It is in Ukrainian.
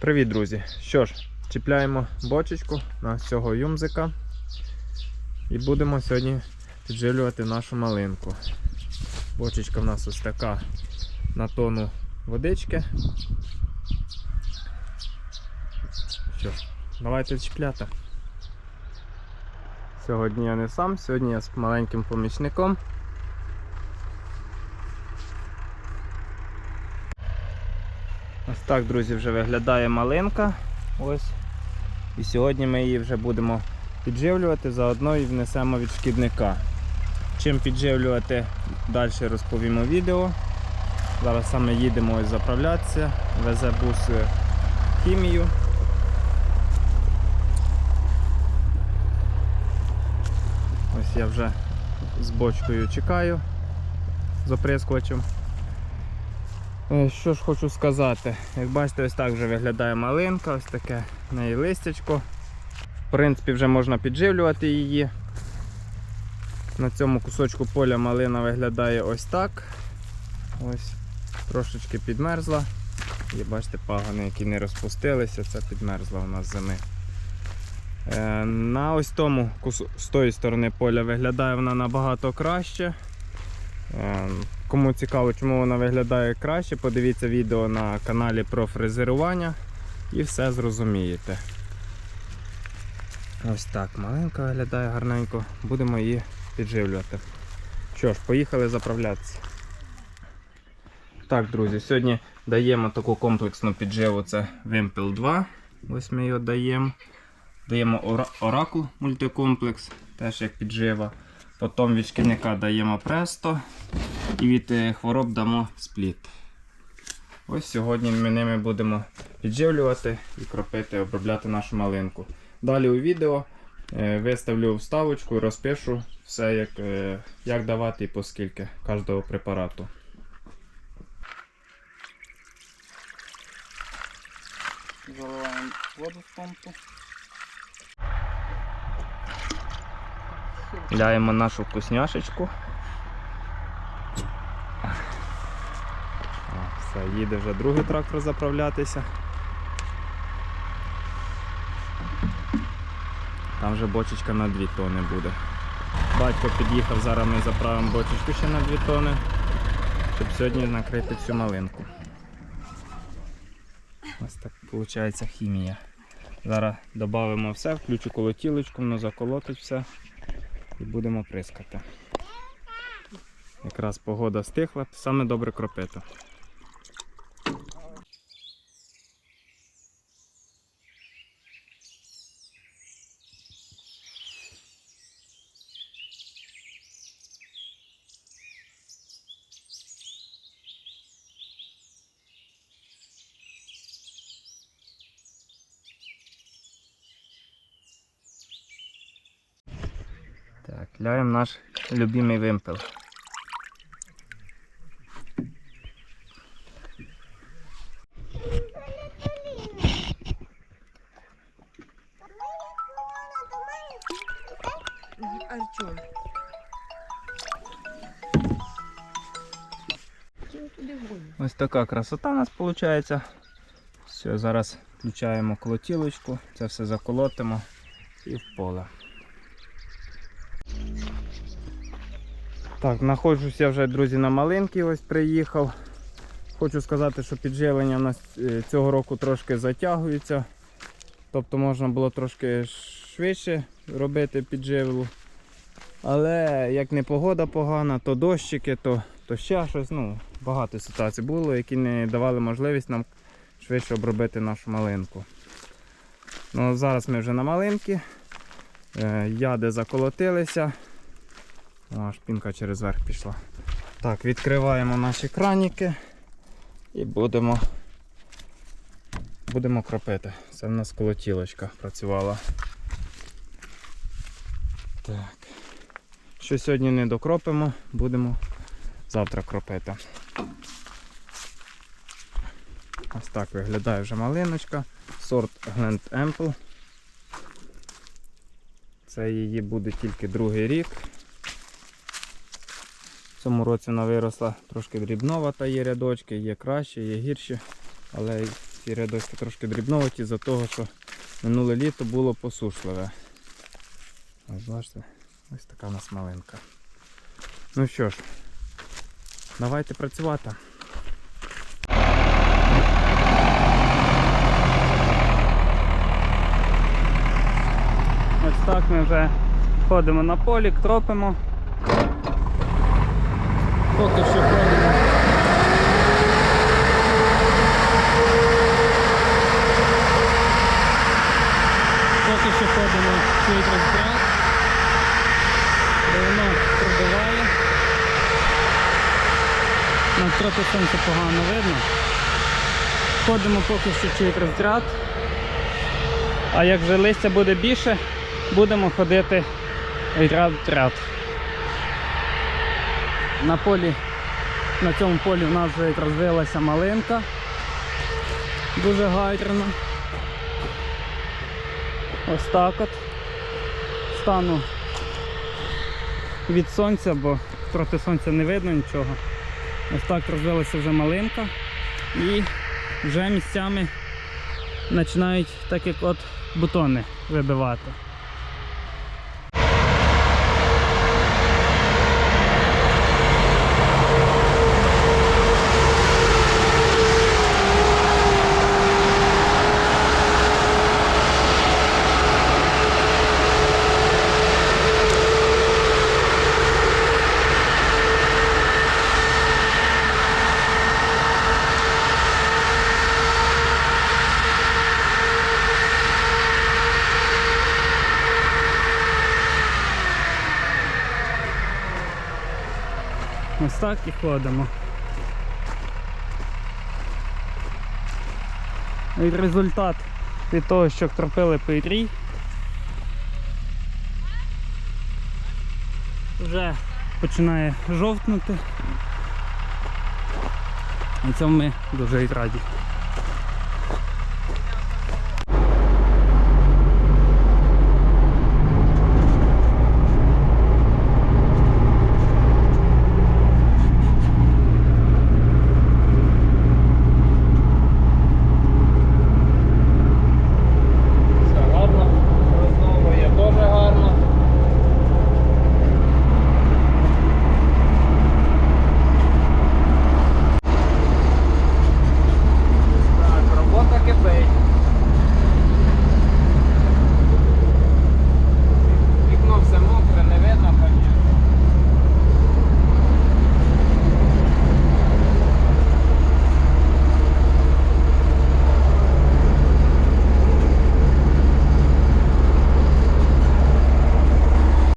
Привіт, друзі! Що ж, чіпляємо бочечку на цього юмзика і будемо сьогодні підживлювати нашу малинку. Бочечка в нас ось така на тону водички. Що ж, давайте чіпляти. Сьогодні я не сам, сьогодні я з маленьким помічником. Ось так, друзі, вже виглядає малинка. Ось. І сьогодні ми її вже будемо підживлювати, заодно і внесемо від шкідника. Чим підживлювати, далі розповімо відео. Зараз саме їдемо ось заправлятися, везе бус е, хімію. Ось я вже з бочкою чекаю з оприскувачем. Е, Що ж хочу сказати, як бачите, ось так вже виглядає малинка, ось таке в неї листячко. В принципі, вже можна підживлювати її. На цьому кусочку поля малина виглядає ось так. Ось трошечки підмерзла. І бачите, пагони, які не розпустилися, це підмерзла у нас зими. Е, На ось тому з тої сторони поля виглядає вона набагато краще. Кому цікаво, чому вона виглядає краще, подивіться відео на каналі про фрезерування і все зрозумієте. Ось так, маленька виглядає гарненько, будемо її підживлювати. Що ж, поїхали заправлятися. Так, друзі, сьогодні даємо таку комплексну підживу, це Wimpel 2. Ось ми його даємо. Даємо ора- Оракул мультикомплекс, теж як піджива. Потім від шкідника даємо Престо і від е, хвороб дамо спліт. Ось сьогодні ми ними будемо підживлювати і кропити, обробляти нашу малинку. Далі у відео е, виставлю вставочку і розпишу все, як, е, як давати і по скільки кожного препарату. Заливаємо воду в помпу. Ляємо нашу вкусняшечку. Все, їде вже другий трактор заправлятися. Там вже бочечка на 2 тони буде. Батько під'їхав, зараз ми заправимо бочечку ще на 2 тони, щоб сьогодні накрити всю малинку. Ось так виходить хімія. Зараз додамо все, включу колотілочку, воно заколотить все і будемо прискати. Якраз погода стихла, саме добре кропити. Ляємо наш любимий вимпел. Артем. Ось така красота у нас виходить. Все, зараз включаємо колотілочку, це все заколотимо і в поле. Так, знаходжусь я вже, друзі, на малинки ось приїхав. Хочу сказати, що підживлення в нас е, цього року трошки затягується. Тобто можна було трошки швидше робити підживлу. Але як не погода погана, то дощики, то, то ще щось. Ну, багато ситуацій було, які не давали можливість нам швидше обробити нашу малинку. Ну, зараз ми вже на малинки. Е, Яди заколотилися. О, Аж пінка через верх пішла. Так, відкриваємо наші краніки і будемо, будемо кропити. Це в нас колотілочка працювала. Так. Що сьогодні не докропимо, будемо завтра кропити. Ось так виглядає вже малиночка. Сорт Glen Ample. Це її буде тільки другий рік. Цьому році вона виросла трошки дрібновата, є рядочки, є кращі, є гірші, але ці рядочки трошки дрібноваті за того, що минуле літо було посушливе. Ось бачите, ось така у нас малинка. Ну що ж, давайте працювати. Ось так ми вже ходимо на полі, кропимо. Поки що ходимо. Поки що ходимо чуть розбрат, бо воно пробиває. Нам трохи сонце погано видно. Ходимо поки що чуть розряд. А як вже листя буде більше, будемо ходити ряд в ряд. На полі, на цьому полі в нас вже розвилася малинка. Дуже гайтрана. Ось так от. Стану від сонця, бо проти сонця не видно нічого. Ось так розвилася вже малинка і вже місцями починають так як от бутони вибивати. Ось так і ходимо. І результат від того, що кропили пирій. Вже починає жовтнути. І цьому ми дуже й раді.